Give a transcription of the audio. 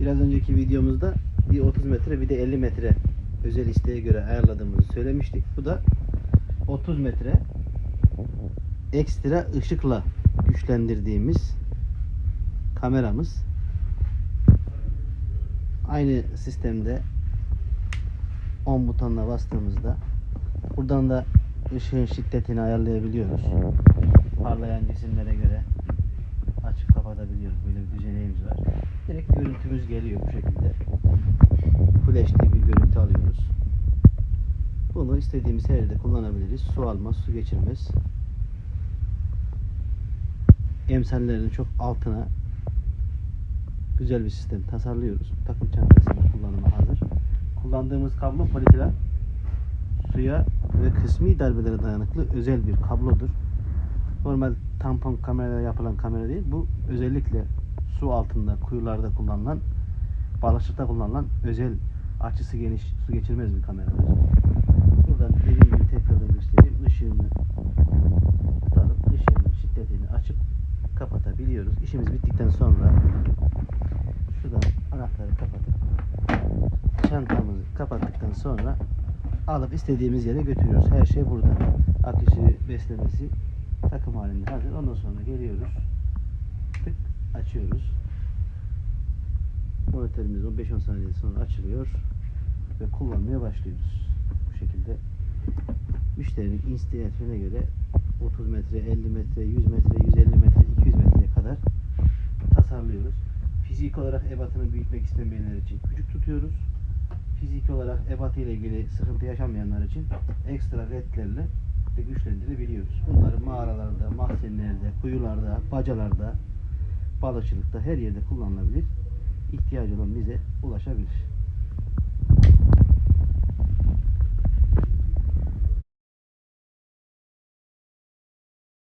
Biraz önceki videomuzda bir 30 metre bir de 50 metre özel isteğe göre ayarladığımızı söylemiştik. Bu da 30 metre ekstra ışıkla güçlendirdiğimiz kameramız. Aynı sistemde 10 butonuna bastığımızda buradan da ışığın şiddetini ayarlayabiliyoruz. Parlayan cisimlere göre açıp kapatabiliyoruz. Böyle. Direkt görüntümüz geliyor bu şekilde. Full HD bir görüntü alıyoruz. Bunu istediğimiz her yerde kullanabiliriz. Su almaz, su geçirmez. Emsallerin çok altına güzel bir sistem tasarlıyoruz. Takım çantasında kullanıma hazır. Kullandığımız kablo polietilen suya ve kısmi darbelere dayanıklı özel bir kablodur. Normal tampon kamerayla yapılan kamera değil. Bu özellikle su altında, kuyularda kullanılan, balıkçılıkta kullanılan özel açısı geniş, su geçirmez bir kameradır. Buradan dediğim gibi tekrardan göstereyim. Işığını tutalım. Işığının şiddetini açıp kapatabiliyoruz. İşimiz bittikten sonra şuradan anahtarı kapatıp çantamızı kapattıktan sonra alıp istediğimiz yere götürüyoruz. Her şey burada. Aküsü, beslemesi takım halinde hazır. Ondan sonra geliyoruz. Tık açıyoruz. Monitörümüz 15-10 saniye sonra açılıyor ve kullanmaya başlıyoruz. Bu şekilde müşterinin istiyatına göre 30 metre, 50 metre, 100 metre, 150 metre, 200 metreye kadar tasarlıyoruz. Fizik olarak ebatını büyütmek istemeyenler için küçük tutuyoruz. Fizik olarak ebatı ile ilgili sıkıntı yaşamayanlar için ekstra ledlerle de güçlendirebiliyoruz. Bunları mağaralarda, mahzenlerde, kuyularda, bacalarda, balıkçılıkta her yerde kullanılabilir. İhtiyacı olan bize ulaşabilir.